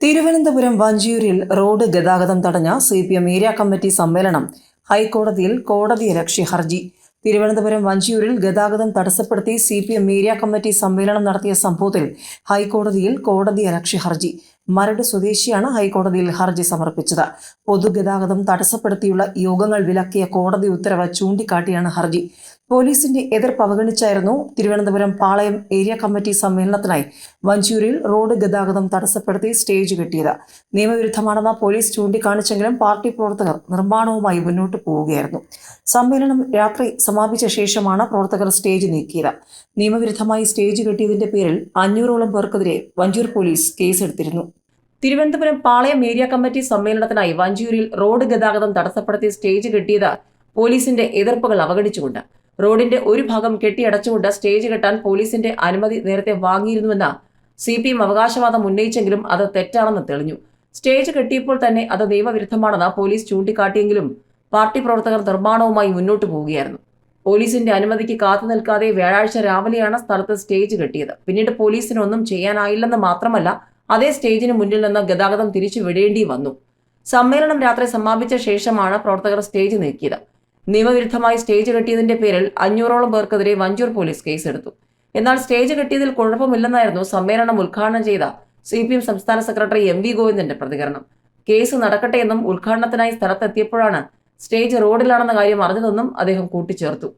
Thiruvananthapuram വഞ്ചിയൂരിൽ road ഗതാഗതം തടഞ്ഞ C P M area committee സമ്മേളനം. ഹൈക്കോടതിയിൽ കോടതിയലക്ഷ്യ ഹർജി. തിരുവനന്തപുരം വഞ്ചിയൂരിൽ ഗതാഗതം തടസ്സപ്പെടുത്തി C P M area committee സമ്മേളനം നടത്തിയ സംഭവത്തിൽ ഹൈക്കോടതിയിൽ കോടതിയലക്ഷ്യ ഹർജി. മരട് സ്വദേശിയാണ് ഹൈക്കോടതിയിൽ ഹർജി സമർപ്പിച്ചത്. പൊതുഗതാഗതം തടസ്സപ്പെടുത്തിയുള്ള യോഗങ്ങൾ വിലക്കിയ കോടതി ഉത്തരവ് ചൂണ്ടിക്കാട്ടിയാണ് ഹർജി. പോലീസിന്റെ എതിർപ്പ് അവഗണിച്ചായിരുന്നു തിരുവനന്തപുരം പാളയം ഏരിയ കമ്മിറ്റി സമ്മേളനത്തിനായി വഞ്ചൂരിൽ റോഡ് ഗതാഗതം തടസ്സപ്പെടുത്തി സ്റ്റേജ് കെട്ടിയത്. നിയമവിരുദ്ധമാണെന്ന പോലീസ് ചൂണ്ടിക്കാണിച്ചെങ്കിലും പാർട്ടി പ്രവർത്തകർ നിർമ്മാണവുമായി മുന്നോട്ട് പോവുകയായിരുന്നു. സമ്മേളനം രാത്രി സമാപിച്ച ശേഷമാണ് പ്രവർത്തകർ സ്റ്റേജ് നീക്കിയത്. നിയമവിരുദ്ധമായി സ്റ്റേജ് കെട്ടിയതിന്റെ പേരിൽ അഞ്ഞൂറോളം പേർക്കെതിരെ വഞ്ചൂർ പോലീസ് കേസെടുത്തിരുന്നു. തിരുവനന്തപുരം പാളയം ഏരിയ കമ്മിറ്റി സമ്മേളനത്തിനായി വഞ്ചൂരിൽ റോഡ് ഗതാഗതം തടസ്സപ്പെടുത്തി സ്റ്റേജ് കെട്ടിയത് പോലീസിന്റെ എതിർപ്പുകൾ അവഗണിച്ചുകൊണ്ട് റോഡിന്റെ ഒരു ഭാഗം കെട്ടിയടച്ചുകൊണ്ട് സ്റ്റേജ് കെട്ടാൻ പോലീസിന്റെ അനുമതി നേരത്തെ വാങ്ങിയിരുന്നുവെന്ന സി പി എം അവകാശവാദം ഉന്നയിച്ചെങ്കിലും അത് തെറ്റാണെന്ന് തെളിഞ്ഞു. സ്റ്റേജ് കെട്ടിയപ്പോൾ തന്നെ അത് നിയമവിരുദ്ധമാണെന്ന് പോലീസ് ചൂണ്ടിക്കാട്ടിയെങ്കിലും പാർട്ടി പ്രവർത്തകർ നിർമ്മാണവുമായി മുന്നോട്ട് പോവുകയായിരുന്നു. പോലീസിന്റെ അനുമതിക്ക് കാത്തു നിൽക്കാതെ വ്യാഴാഴ്ച രാവിലെയാണ് സ്ഥലത്ത് സ്റ്റേജ് കെട്ടിയത്. പിന്നീട് പോലീസിനൊന്നും ചെയ്യാനായില്ലെന്ന് മാത്രമല്ല അതേ സ്റ്റേജിന് മുന്നിൽ നിന്ന് ഗതാഗതം തിരിച്ചു വിടേണ്ടി വന്നു. സമ്മേളനം രാത്രി സമാപിച്ച ശേഷമാണ് പ്രവർത്തകർ സ്റ്റേജ് നീക്കിയത്. നിയമവിരുദ്ധമായി സ്റ്റേജ് കെട്ടിയതിന്റെ പേരിൽ അഞ്ഞൂറോളം പേർക്കെതിരെ വഞ്ചൂർ പോലീസ് കേസെടുത്തു. എന്നാൽ സ്റ്റേജ് കെട്ടിയതിൽ കുഴപ്പമില്ലെന്നായിരുന്നു സമ്മേളനം ഉദ്ഘാടനം ചെയ്ത സി പി എം സംസ്ഥാന സെക്രട്ടറി എം വി ഗോവിന്ദന്റെ പ്രതികരണം. കേസ് നടക്കട്ടെ എന്നും ഉദ്ഘാടനത്തിനായി സ്ഥലത്തെത്തിയപ്പോഴാണ് സ്റ്റേജ് റോഡിലാണെന്ന കാര്യം അറിഞ്ഞതെന്നും അദ്ദേഹം കൂട്ടിച്ചേർത്തു.